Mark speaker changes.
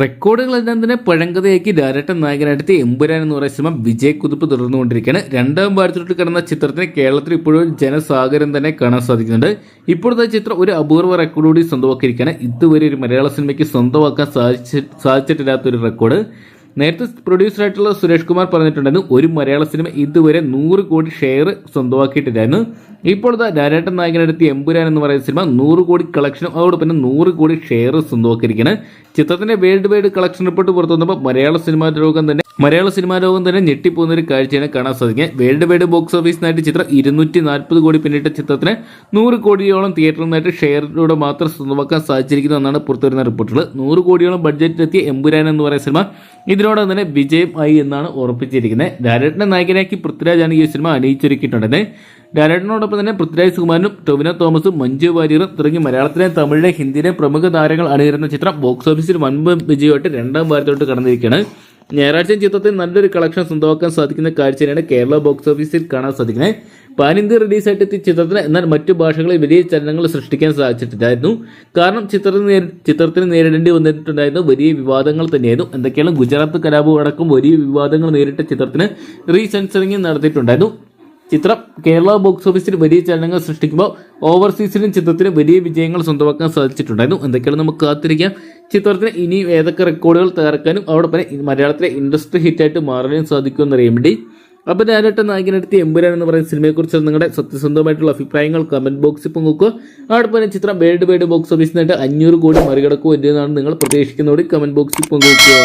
Speaker 1: റെക്കോർഡുകൾ എല്ലാം തന്നെ പഴങ്കഥയാക്കി ഡയറക്ടർ നായകനായിട്ട് എമ്പുരാൻ എന്ന് പറയുന്ന സിനിമ വിജയ് കുതിപ്പ് തുടർന്നുകൊണ്ടിരിക്കുകയാണ്. രണ്ടാം ഭാരതത്തിലോട്ട് കിടന്ന ചിത്രത്തിന് കേരളത്തിൽ ഇപ്പോഴും ജനസാഗരം തന്നെ കാണാൻ സാധിക്കുന്നുണ്ട്. ഇപ്പോഴത്തെ ചിത്രം ഒരു അപൂർവ റെക്കോർഡ് കൂടി സ്വന്തമാക്കിയിരിക്കുകയാണ്. ഇതുവരെ ഒരു മലയാള സിനിമയ്ക്ക് സ്വന്തമാക്കാൻ സാധിച്ച സാധിച്ചിട്ടില്ലാത്തൊരു റെക്കോർഡ് നേരത്തെ പ്രൊഡ്യൂസറായിട്ടുള്ള സുരേഷ് കുമാർ പറഞ്ഞിട്ടുണ്ടായിരുന്നു ഒരു മലയാള സിനിമ ഇതുവരെ നൂറ് കോടി ഷെയർ സ്വന്തമാക്കിയിട്ടില്ലായിരുന്നു. ഇപ്പോൾ ഡയറക്ടർ നായകനടുത്ത് എമ്പുരാൻ എന്ന് പറയുന്ന സിനിമ നൂറ് കോടി കളക്ഷനും അതോടൊപ്പം തന്നെ നൂറ് കോടി ഷെയർ സ്വന്തമാക്കിയിരിക്കുകയാണ്. ചിത്രത്തിന്റെ വേൾഡ് വൈഡ് കളക്ഷൻ റിപ്പോർട്ട് പുറത്തു വന്നപ്പോൾ മലയാള സിനിമാ ലോകം തന്നെ മലയാള സിനിമാ ലോകം തന്നെ ഞെട്ടിപ്പോകുന്ന ഒരു കാഴ്ചയാണ് കാണാൻ സാധിക്കുക വേൾഡ് വൈഡ് ബോക്സ് ഓഫീസിനായിട്ട് ചിത്രം ഇരുന്നൂറ്റി നാൽപ്പത് കോടി പിന്നിട്ട ചിത്രത്തിന് നൂറ് കോടിയോളം തിയേറ്ററിൽ നിന്നായിട്ട് ഷെയറിലൂടെ മാത്രം സ്വന്തമാക്കാൻ സാധിച്ചിരിക്കുന്നു എന്നാണ് പുറത്തുവരുന്ന റിപ്പോർട്ടുകൾ. നൂറ് കോടിയോളം ബഡ്ജറ്റിലെത്തിയ എമ്പുരാൻ എന്ന് പറയുന്ന സിനിമ ഇതിനോടൊപ്പം തന്നെ വിജയം ആയി എന്നാണ് ഉറപ്പിച്ചിരിക്കുന്നത്. ഡയറക്ടറിനെ നായകനാക്കി പൃഥ്വിരാജാണ് ഈ സിനിമ അണിയിച്ചൊരുക്കിയിട്ടുണ്ടെന്ന് ഡയറക്ടറിനോടൊപ്പം തന്നെ പൃഥ്വിരാജ് സുകുമാരനും ടൊവിനോ തോമസും മഞ്ജു വാര്യറും തുടങ്ങി മലയാളത്തിലെ തമിഴിലെ ഹിന്ദിയിലെ പ്രമുഖ താരങ്ങൾ അണിയിരുന്ന ചിത്രം ബോക്സ് ഓഫീസിൽ വൻപൻ വിജയമായിട്ട് രണ്ടാം വാരത്തോട്ട് കടന്നിരിക്കുകയാണ്. ഞായറാഴ്ച ചിത്രത്തിൽ നല്ലൊരു കളക്ഷൻ സ്വന്തമാക്കാൻ സാധിക്കുന്ന കാഴ്ചയാണ് കേരള ബോക്സ് ഓഫീസിൽ കാണാൻ സാധിക്കുന്നത്. പാൻ ഇന്ത്യ റിലീസായിട്ട് എത്തിയ ചിത്രത്തിന് എന്നാൽ മറ്റു ഭാഷകളിൽ വലിയ ചലനങ്ങൾ സൃഷ്ടിക്കാൻ സാധിച്ചിട്ടില്ലായിരുന്നു. കാരണം ചിത്രത്തിന് ചിത്രത്തിന് നേരിടേണ്ടി വന്നിട്ടുണ്ടായിരുന്നു വലിയ വിവാദങ്ങൾ തന്നെയായിരുന്നു. എന്തൊക്കെയാണ് ഗുജറാത്ത് കലാപം അടക്കം വലിയ വിവാദങ്ങൾ നേരിട്ട ചിത്രത്തിന് റീസെൻസറിംഗ് നടത്തിയിട്ടുണ്ടായിരുന്നു. ചിത്രം കേരള ബോക്സ് ഓഫീസിൽ വലിയ ചലനങ്ങൾ സൃഷ്ടിക്കുമ്പോൾ ഓവർസീസിലും ചിത്രത്തിന് വലിയ വിജയങ്ങൾ സ്വന്തമാക്കാൻ സാധിച്ചിട്ടുണ്ടായിരുന്നു. എന്തൊക്കെയാണ് നമുക്ക് കാത്തിരിക്കാം. ചിത്രത്തിന് ഇനി ഏതൊക്കെ റെക്കോർഡുകൾ തകർക്കാനും തന്നെ മലയാളത്തിലെ ഇൻഡസ്ട്രി ഹിറ്റായിട്ട് മാറാനും സാധിക്കുമെന്ന് അറിയാൻ വേണ്ടി. അപ്പോൾ ഡയറക്ടർ നായകനെടുത്ത് എമ്പുരാൻ എന്ന് പറയുന്ന സിനിമയെക്കുറിച്ച് നിങ്ങളുടെ സത്യസന്ധമായിട്ടുള്ള അഭിപ്രായങ്ങൾ കമന്റ് ബോക്സിൽ പങ്കുവെക്കുക. അതോടൊപ്പം ചിത്രം വേൾഡ് വൈഡ് ബോക്സ് ഓഫീസിനായിട്ട് അഞ്ഞൂറ് കോടി മറികടക്കുമോ എന്നാണ് നിങ്ങൾ പ്രതീക്ഷിക്കുന്നതോടെ കമന്റ് ബോക്സിൽ പങ്കുവെക്കുക.